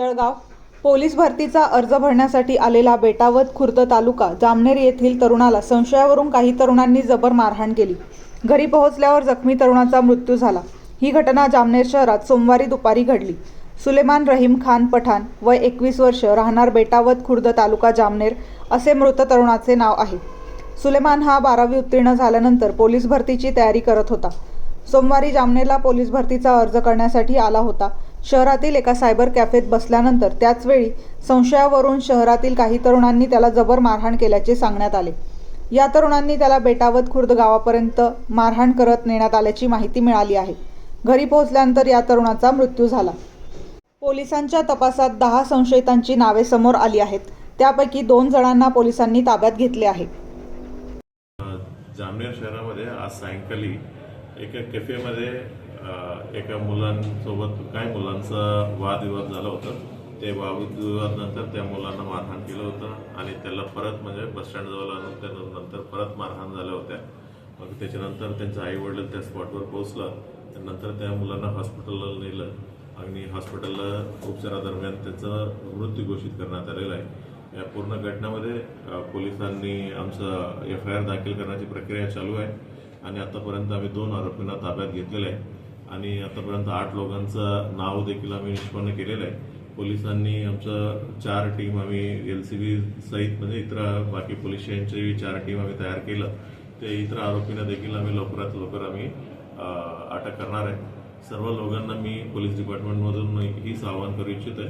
Talgaon. Police भरतीचा अर्ज भरण्यासाठी आलेला बेटावत खुर्द तालुका जामनेर येथील तरुणाला संशयावरून काही तरुणांनी जबर मारहाण केली. घरी पोहोचल्यावर जखमी तरुणाचा मृत्यू झाला. ही घटना जामनेर शहरात सोमवारी दुपारी घडली. सुलेमान रहीम खान पठाण वय एकवीस वर्ष राहणार बेटावत खुर्द तालुका जामनेर असे मृत तरुणाचे नाव आहे. सुलेमान हा बारावी उत्तीर्ण झाल्यानंतर पोलीस भरतीची तयारी करत होता. सोमवारी जामनेरला पोलीस भरतीचा अर्ज करण्यासाठी आला होता. शहरातील एका सायबर कॅफेत बसल्यानंतर त्याचवेळी संशयावरून शहरातील काही तरुणांनी त्याला जबर मारहाण केल्याचे सांगण्यात आले. या तरुणांनी त्याला बेटावत खुर्द गावापर्यंत मारहाण करत नेण्यात आल्याची माहिती मिळाली आहे. घरी पोहोचल्यानंतर या तरुणाचा मृत्यू झाला. पोलिसांच्या तपासात दहा संशयितांची नावे समोर आली आहेत. त्यापैकी दोन जणांना पोलिसांनी ताब्यात घेतले आहे. जामनेर शहरामध्ये आज सायंकाळी एका कॅफेमध्ये एका मुलांसोबत काही मुलांचा वादविवाद झाला होता ते वादविवादानंतर त्या मुलांना मारहाण केलं होतं आणि त्याला परत म्हणजे बसस्टँडजवळ आणून त्यानंतर परत मारहाण झाल्या होत्या. मग त्याच्यानंतर त्यांचा आई वडील त्या स्पॉटवर पोहोचला त्यानंतर त्या मुलांना हॉस्पिटलला नेलं आणि हॉस्पिटलला उपचारादरम्यान त्याचा मृत्यू घोषित करण्यात आलेला आहे. या पूर्ण घटनेमध्ये पोलिसांनी आमचं एफ आय आर दाखल करण्याची प्रक्रिया चालू आहे आणि आतापर्यंत आम्ही दोन आरोपींना ताब्यात घेतलेलं आहे. आणि आतापर्यंत आठ लोकांचं नाव देखील आम्ही निष्पन्न केलेलं आहे. पोलिसांनी आमचं चार टीम आम्ही एल सी बी सहित म्हणजे इतर बाकी पोलीस स्टेशनची चार टीम आम्ही तयार केलं. ते इतर आरोपींना देखील आम्ही लवकरात लवकर आम्ही अटक करणार आहे. सर्व लोकांना मी पोलीस डिपार्टमेंटमधून हीच आवाहन करू इच्छित आहे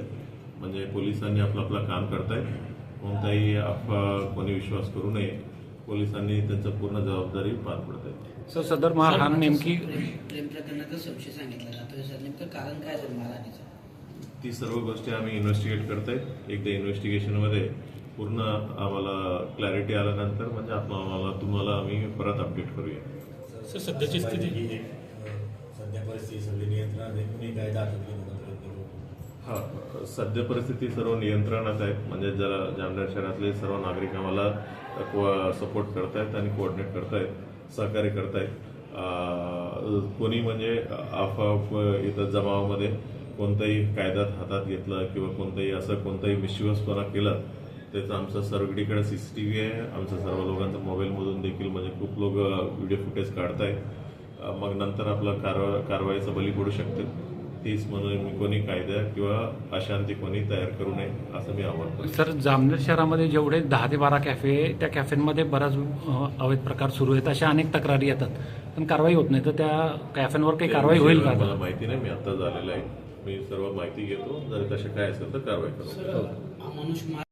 म्हणजे पोलिसांनी आपलं आपलं काम करत आहे कोणताही अफवा कोणी विश्वास करू नये. पोलिसांनी त्यांचं पूर्ण जबाबदारी पार पडतायत सर सदर मारहाण नेमकी प्रेम प्रकरणाचा संशय सांगितला जातोय सर. नेमकं कारण काय झालं मारहाणीचं ती सर्व गोष्टी आम्ही इन्व्हेस्टिगेट करतायत एकदा इन्व्हेस्टिगेशनमध्ये पूर्ण आम्हाला क्लॅरिटी आल्यानंतर म्हणजे आपण आम्हाला तुम्हाला आम्ही परत अपडेट करूया. सर सध्याची स्थिती ही सध्या परिस्थिती सगळी नियंत्रणात आहे. कुणी काय दाखल हा सध्या परिस्थिती सर्व नियंत्रणात आहे. म्हणजे जरा जामनेर शहरातले सर्व नागरिक आम्हाला सपोर्ट करतायत आणि कोऑर्डिनेट करतायत सहकार्य करतायत. कोणी म्हणजे अफवा इथं जमावामध्ये कोणताही कायद्यात हातात घेतलं किंवा कोणताही असं कोणताही मिशिवसपणा केला त्याचं आमचं सर्वकडीकडे सी सी टी व्ही आहे. आमचं सर्व लोकांचं मोबाईलमधून देखील म्हणजे खूप लोक व्हिडिओ फुटेज काढतायत. मग नंतर आपलं कारवा कारवाईचं बली पडू शकते. तीच म्हणून मी कोणी कायदा किंवा अशांती कोणी तयार करू नये असं मी आवाहन करतो सर जामनेर शहरामध्ये जेवढे दहा ते बारा कॅफे त्या कॅफेंमध्ये बराच अवैध प्रकार सुरू आहेत अशा अनेक तक्रारी येतात पण कारवाई होत नाही तर त्या कॅफेंवर काही कारवाई होईल का मला माहिती नाही मी आता झालेलं आहे मी सर्व माहिती घेतो जर तसे काय असेल तर कारवाई करू अमानुष मार